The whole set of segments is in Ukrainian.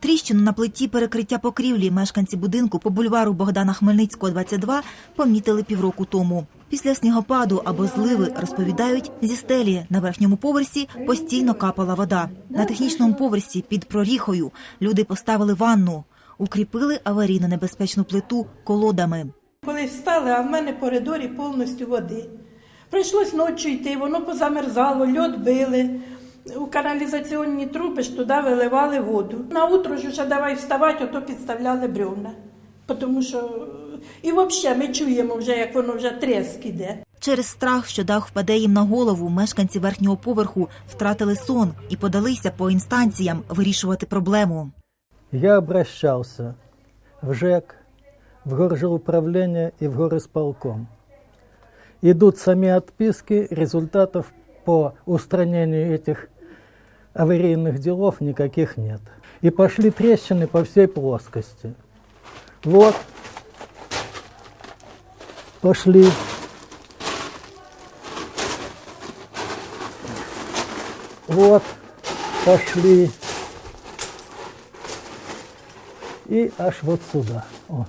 Тріщину на плиті перекриття покрівлі мешканці будинку по бульвару Богдана Хмельницького, 22, помітили півроку тому. Після снігопаду або зливи, розповідають, зі стелі на верхньому поверсі постійно капала вода. На технічному поверсі під проріхою люди поставили ванну, укріпили аварійно небезпечну плиту колодами. Коли встали, а в мене в коридорі повністю води. Прийшлось ночі йти, воно позамерзало, льод били. У каналізаційні труби ж туди виливали воду. На утро ж уже давай вставати, ото підставляли бревна. Тому що і взагалі ми чуємо вже, як воно вже тріск іде. Через страх, що дах впаде їм на голову, мешканці верхнього поверху втратили сон і подалися по інстанціям вирішувати проблему. Я обращался в ЖЭК, в горжеуправление и в горисполком. Идут сами отписки, результатов по устранению этих аварийных делов никаких нет. И пошли трещины по всей плоскости. Вот, пошли. Вот, пошли. І аж от сюди. О.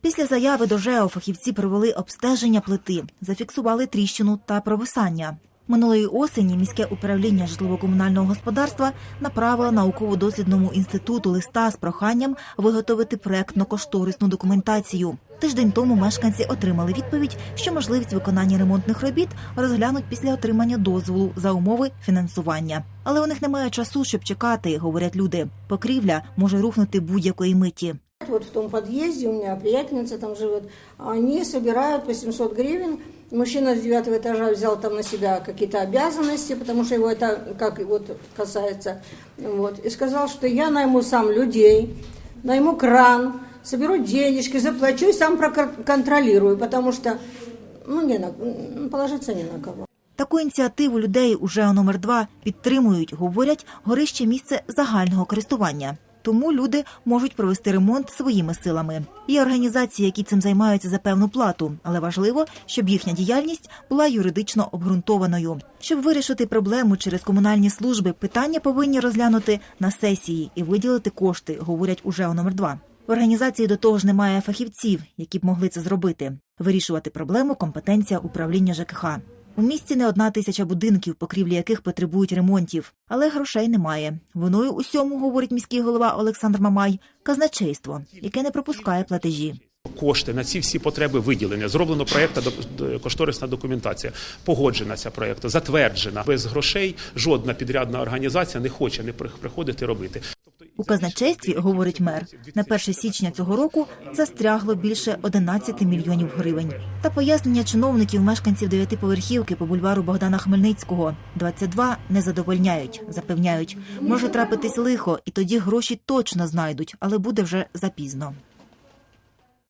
Після заяви до ЖЕО фахівці провели обстеження плити, зафіксували тріщину та провисання. Минулої осені міське управління житлово-комунального господарства направило науково-дослідному інституту листа з проханням виготовити проектно-кошторисну документацію. Тиждень тому мешканці отримали відповідь, що можливість виконання ремонтних робіт розглянуть після отримання дозволу за умови фінансування. Але у них немає часу, щоб чекати, говорять люди. Покрівля може рухнути будь-якої миті Вот в том подъезде у меня приятельница там живет, они собирают по 700 гривен. Мужчина с девятого этажа взял там на себя какие-то обязанности, потому что его это как вот касается. Вот, и сказал, что я найму сам людей, найму кран, соберу денежки, заплачу и сам проконтролирую, потому что ну, не на, положиться не на кого. Таку ініціативу людей у ЖЕО номер 2 підтримують, говорять, горище місце загального користування. Тому люди можуть провести ремонт своїми силами. Є організації, які цим займаються за певну плату, але важливо, щоб їхня діяльність була юридично обґрунтованою. Щоб вирішити проблему через комунальні служби, питання повинні розглянути на сесії і виділити кошти, говорять уже у номер 2 В організації до того ж немає фахівців, які б могли це зробити. Вирішувати проблему компетенція управління ЖКХ. У місті не одна тисяча будинків, покрівлі яких потребують ремонтів, але грошей немає. Виною усьому, говорить міський голова Олександр Мамай, казначейство, яке не пропускає платежі. Кошти на ці всі потреби виділення. Зроблено проєктна док- кошторисна документація. Погоджена ця проєкта, затверджена. Без грошей жодна підрядна організація не хоче не приходити робити. У казначействі, говорить мер, на 1 січня цього року застрягло більше 11 мільйонів гривень. Та пояснення чиновників мешканців дев'ятиповерхівки по бульвару Богдана Хмельницького 22 не задовольняють. Запевняють, може трапитись лихо, і тоді гроші точно знайдуть, але буде вже запізно.